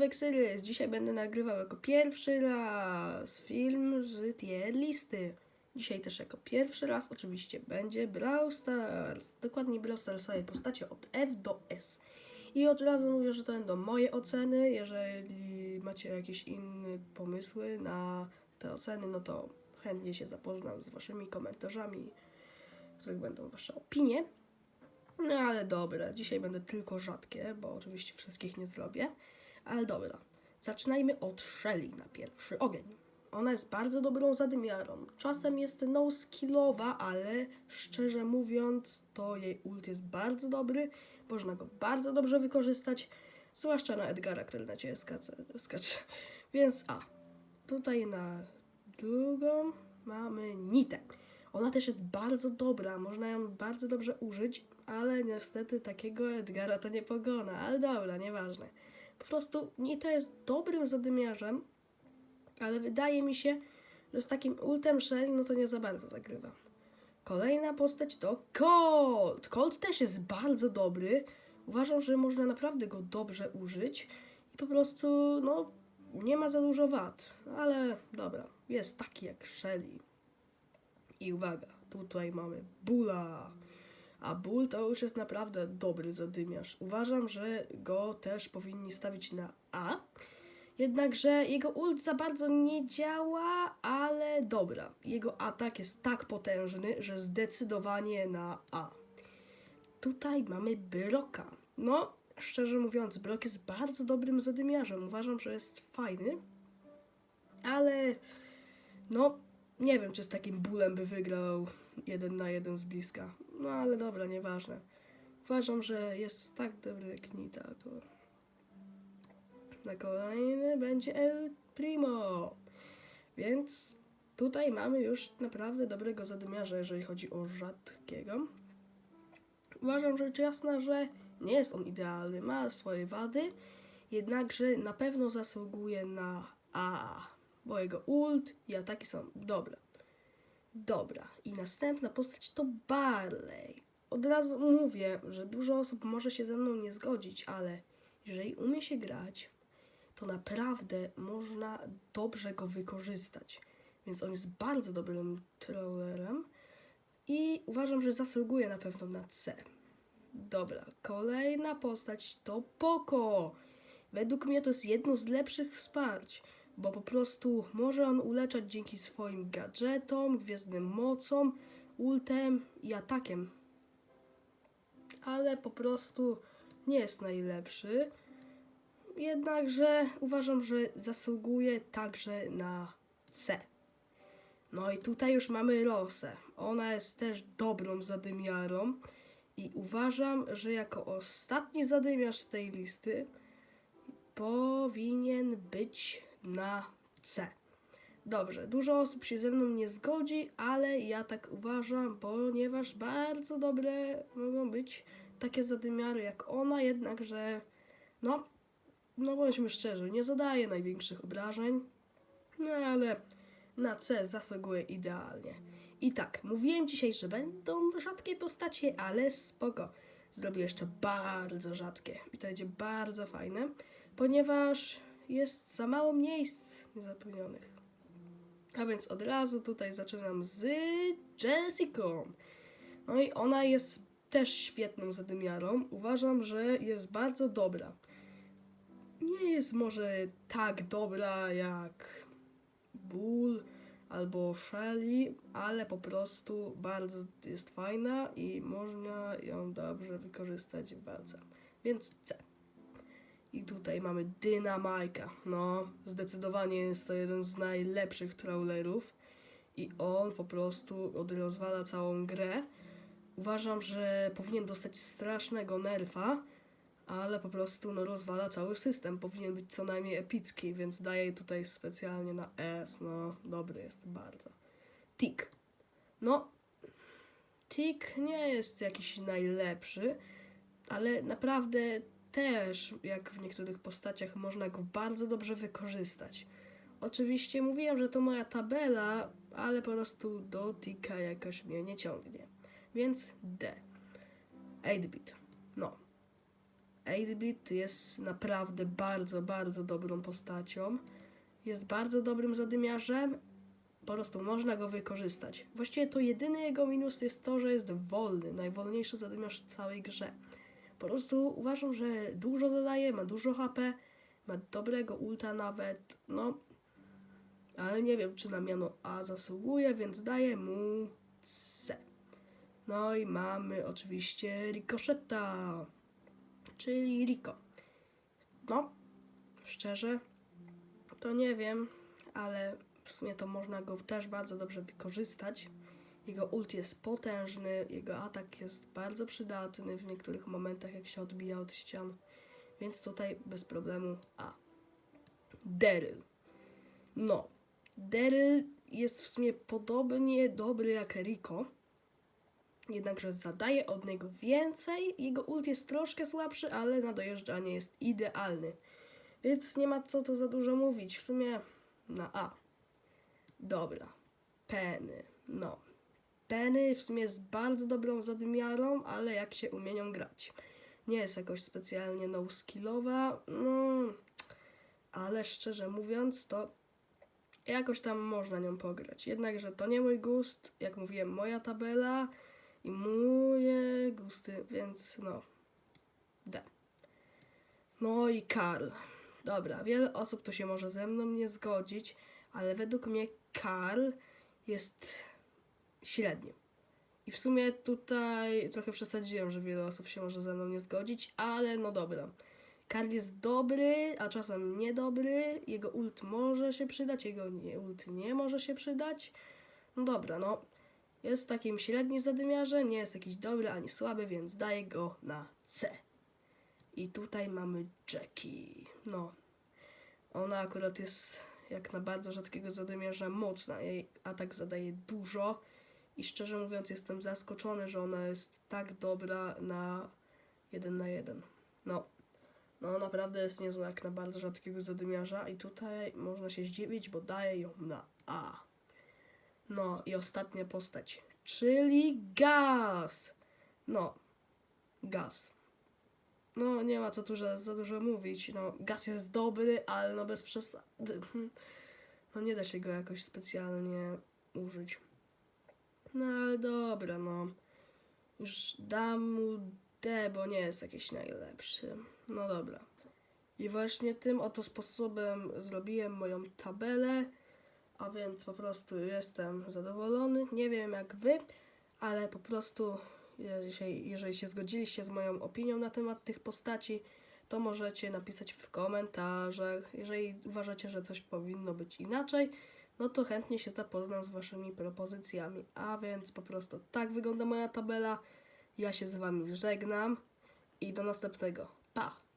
Wexery, dzisiaj będę nagrywał jako pierwszy raz film z tier listy. Dzisiaj też jako pierwszy raz oczywiście będzie Brawl Stars. Dokładnie Brawl Starsowej postacie od F do S. I od razu mówię, że to będą moje oceny. Jeżeli macie jakieś inne pomysły na te oceny, no to chętnie się zapoznam z waszymi komentarzami, w których będą wasze opinie. No ale dobra, dzisiaj będę tylko rzadkie, bo oczywiście wszystkich nie zrobię. Ale dobra, zaczynajmy od Shelly na pierwszy ogień. Ona jest bardzo dobrą zadymiarą. Czasem jest no skillowa, ale szczerze mówiąc, to jej ult jest bardzo dobry. Można go bardzo dobrze wykorzystać, zwłaszcza na Edgara, który na ciebie skacze. skacze. Więc a, tutaj na drugą mamy Nitę. Ona też jest bardzo dobra, można ją bardzo dobrze użyć, ale niestety takiego Edgara to nie pogona, ale dobra, nieważne. Prostu Nita jest dobrym zadymiarzem, ale wydaje mi się, że z takim ultem Shelly no to nie za bardzo zagrywa. Kolejna postać to Colt. Colt też jest bardzo dobry. Uważam, że można naprawdę go dobrze użyć i po prostu, no, nie ma za dużo wad, ale dobra, jest taki jak Shelly. I uwaga, tutaj mamy Bula. A Bull to już jest naprawdę dobry zadymiarz. Uważam, że go też powinni stawić na A. Jednakże jego ult za bardzo nie działa, ale dobra. Jego atak jest tak potężny, że zdecydowanie na A. Tutaj mamy Broka. No, szczerze mówiąc, Brok jest bardzo dobrym zadymiarzem. Uważam, że jest fajny, ale no, nie wiem, czy z takim bólem by wygrał jeden na jeden z bliska. No ale dobra, nieważne. Uważam, że jest tak dobry jak Nita. To... Na kolejny będzie El Primo. Więc tutaj mamy już naprawdę dobrego zadymiarza, jeżeli chodzi o rzadkiego. Uważam rzecz jasna, że nie jest on idealny, ma swoje wady, jednakże na pewno zasługuje na A, bo jego ult i ataki są dobre. Dobra, i następna postać to Barley. Od razu mówię, że dużo osób może się ze mną nie zgodzić, ale jeżeli umie się grać, to naprawdę można dobrze go wykorzystać. Więc on jest bardzo dobrym trollerem i uważam, że zasługuje na pewno na C. Dobra, kolejna postać to Poco. Według mnie to jest jedno z lepszych wsparć, bo po prostu może on uleczać dzięki swoim gadżetom, gwiezdnym mocom, ultem i atakiem. Ale po prostu nie jest najlepszy. Jednakże uważam, że zasługuje także na C. No i tutaj już mamy Rosę. Ona jest też dobrą zadymiarą i uważam, że jako ostatni zadymiarz z tej listy powinien być na C. Dobrze, dużo osób się ze mną nie zgodzi, ale ja tak uważam, ponieważ bardzo dobre mogą być takie zadymiary jak ona, jednakże no, no bądźmy szczerzy, nie zadaje największych obrażeń, no ale na C zasługuje idealnie. I tak, mówiłem dzisiaj, że będą rzadkie postacie, ale spoko. Zrobię jeszcze bardzo rzadkie i to będzie bardzo fajne, ponieważ jest za mało miejsc niezapełnionych. A więc od razu tutaj zaczynam z Jessicą. No i ona jest też świetną zadymiarą. Uważam, że jest bardzo dobra. Nie jest może tak dobra jak Bull albo Shelly, ale po prostu bardzo jest fajna i można ją dobrze wykorzystać w walce. Więc C. I tutaj mamy Dynamajka. No, zdecydowanie jest to jeden z najlepszych trawlerów. I on po prostu rozwala całą grę. Uważam, że powinien dostać strasznego nerfa, ale po prostu no, rozwala cały system. Powinien być co najmniej epicki, więc daję tutaj specjalnie na S. No, dobry jest bardzo. Tik. No, Tik nie jest jakiś najlepszy, ale naprawdę też, jak w niektórych postaciach, można go bardzo dobrze wykorzystać. Oczywiście mówiłem, że to moja tabela, ale po prostu do Tika jakoś mnie nie ciągnie. Więc D. 8-bit. No. 8-bit jest naprawdę bardzo, bardzo dobrą postacią. Jest bardzo dobrym zadymiarzem. Po prostu można go wykorzystać. Właściwie to jedyny jego minus jest to, że jest wolny. Najwolniejszy zadymiarz w całej grze. Po prostu uważam, że dużo zadaje, ma dużo HP, ma dobrego ulta nawet. No, ale nie wiem, czy na miano A zasługuje, więc daję mu C. No i mamy oczywiście Ricocheta, czyli Rico. No, szczerze, to nie wiem, ale w sumie to można go też bardzo dobrze wykorzystać. Jego ult jest potężny, jego atak jest bardzo przydatny w niektórych momentach, jak się odbija od ścian. Więc tutaj bez problemu A. Daryl. No, Daryl jest w sumie podobnie dobry jak Rico. Jednakże zadaje od niego więcej. Jego ult jest troszkę słabszy, ale na dojeżdżanie jest idealny. Więc nie ma co to za dużo mówić. W sumie na A. Dobra. Penny. No. Penny w sumie jest bardzo dobrą zadymiarą, ale jak się umie nią grać. Nie jest jakoś specjalnie no-skillowa, no, ale szczerze mówiąc, to jakoś tam można nią pograć. Jednakże to nie mój gust, jak mówiłem, moja tabela i moje gusty, więc no, D. No i Karl. Dobra, wiele osób to się może ze mną nie zgodzić, ale według mnie Karl jest średni. I w sumie tutaj trochę przesadziłem, że wiele osób się może ze mną nie zgodzić, ale no dobra. Karl jest dobry, a czasem niedobry. Jego ult może się przydać, jego ult nie może się przydać. No dobra, no. Jest takim średnim zadymiarzem, nie jest jakiś dobry ani słaby, więc daję go na C. I tutaj mamy Jackie. No. Ona akurat jest jak na bardzo rzadkiego zadymiarza mocna. Jej atak zadaje dużo. I szczerze mówiąc jestem zaskoczony, że ona jest tak dobra na 1 na 1. No. No naprawdę jest niezła jak na bardzo rzadkiego zadymiarza i tutaj można się zdziwić, bo daje ją na A. No i ostatnia postać, czyli Gaz. No, Gaz. No nie ma co tu za, za dużo mówić. No, Gaz jest dobry, ale no bez przesady. No nie da się go jakoś specjalnie użyć. No ale dobra, no. Już dam mu D, bo nie jest jakiś najlepszy. No dobra. I właśnie tym oto sposobem zrobiłem moją tabelę, a więc po prostu jestem zadowolony. Nie wiem jak wy, ale po prostu jeżeli, jeżeli się zgodziliście z moją opinią na temat tych postaci, to możecie napisać w komentarzach. Jeżeli uważacie, że coś powinno być inaczej, no to chętnie się zapoznam z waszymi propozycjami. A więc po prostu tak wygląda moja tabela. Ja się z wami żegnam i do następnego. Pa!